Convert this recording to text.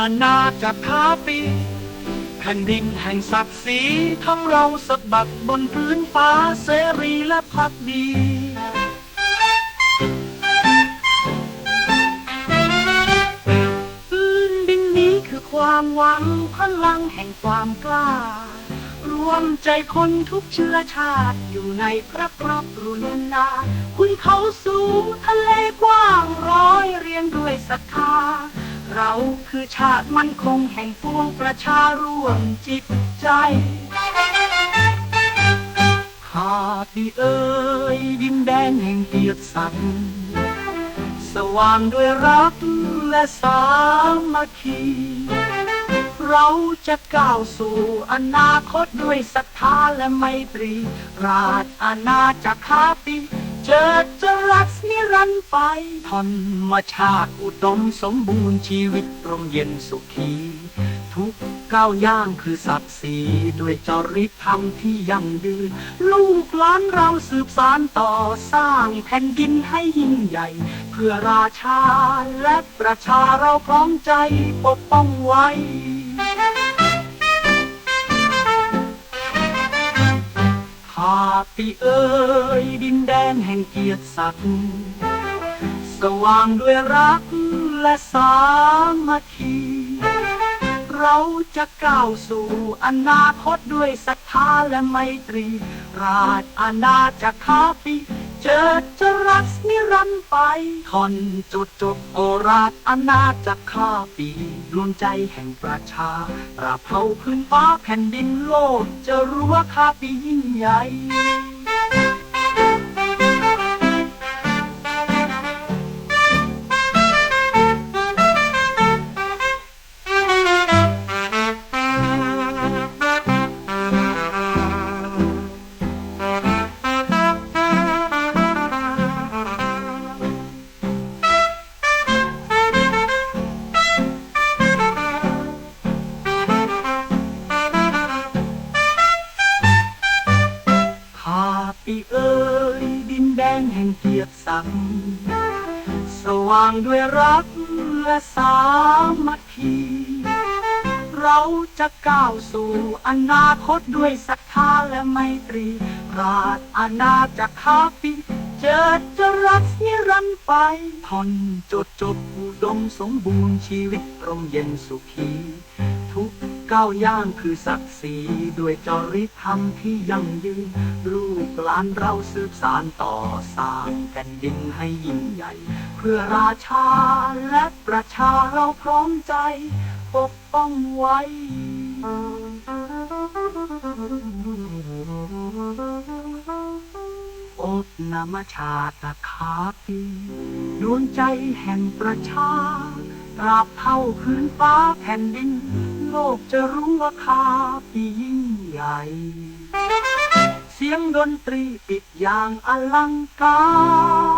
อาณาจักรท้าปีแผ่นดินแห่งศักดิ์ศรีทั้งเราสะบัดบนพื้นฟ้าเสรีและพักดีพื้นดินนี้คือความหวังพลังแห่งความกล้า รวมใจคนทุกเชื้อชาติอยู่ในพระกรอบรุณนาคุณเขาสูงทะเลกว้างร้อยเรียงด้วยศรัทธา เราคือชาติมั่นคงแห่งปวงประชาร่วมจิตใจหากดีเอ่ยดินแดนแห่งเกียรติศักดิ์สว่างด้วยรักและสามัคคี เราจะก้าวสู่อนาคตด้วยศรัทธาและไมตรี ราชอาณาจักรข้าปี เจิดจรัสนิรันดร์ไปธรรมชาติอุดมสมบูรณ์ชีวิตร่มเย็นสุขี ทุกก้าวย่างคือศักดิ์ศรีด้วยจริยธรรมที่ยั่งยืน ลูกหลานเราสืบสานต่อสร้างแผ่นดินให้ยิ่งใหญ่ เพื่อราชาและประชาเราพร้อมใจปกป้องไว้ ข้าปีเอ่ยดินแดนแห่งเกียรติศักดิ์สว่างด้วยรักและสามัคคีเราจะก้าวสู่อนาคตด้วยศรัทธาและไมตรี ราชอาณาจักรข้าปี เจอจะรักนิรันดร์ไปทอนจุดจบโอราชอาณาจักรข้าปีดวงใจแห่งประชาราเผาพื้นฟ้าแผ่นดินโลก จะรู้ว่าข้าปียิ่งใหญ่ งเกียรติศักดิ์สว่างด้วยรักและสามัคคี เราจะก้าวสู่อนาคตด้วยศรัทธาและไมตรีราชอาณาจักรข้าปีเจิดจรัสนิรันดร์ไปทอนจดจบอุดมสมบูรณ์ชีวิตร่มเย็นสุขี กก้าวย่างคือศักดิ์ศรีด้วยจริยธรรมที่ยั่งยืนลูกหลานเราสืบสานต่อสร้างแผ่นดินให้ยิ่งใหญ่ เพื่อราชาและประชาเราพร้อมใจ ปกป้องไว้ โอดนามชาตคาปีดวงใจแห่งประชาตราบเท่าพื้นฟ้าแผ่นดิน โลกจะรู้ว่าคาปียิ่งใหญ่ เสียงดนตรีปิดอย่างอลังการ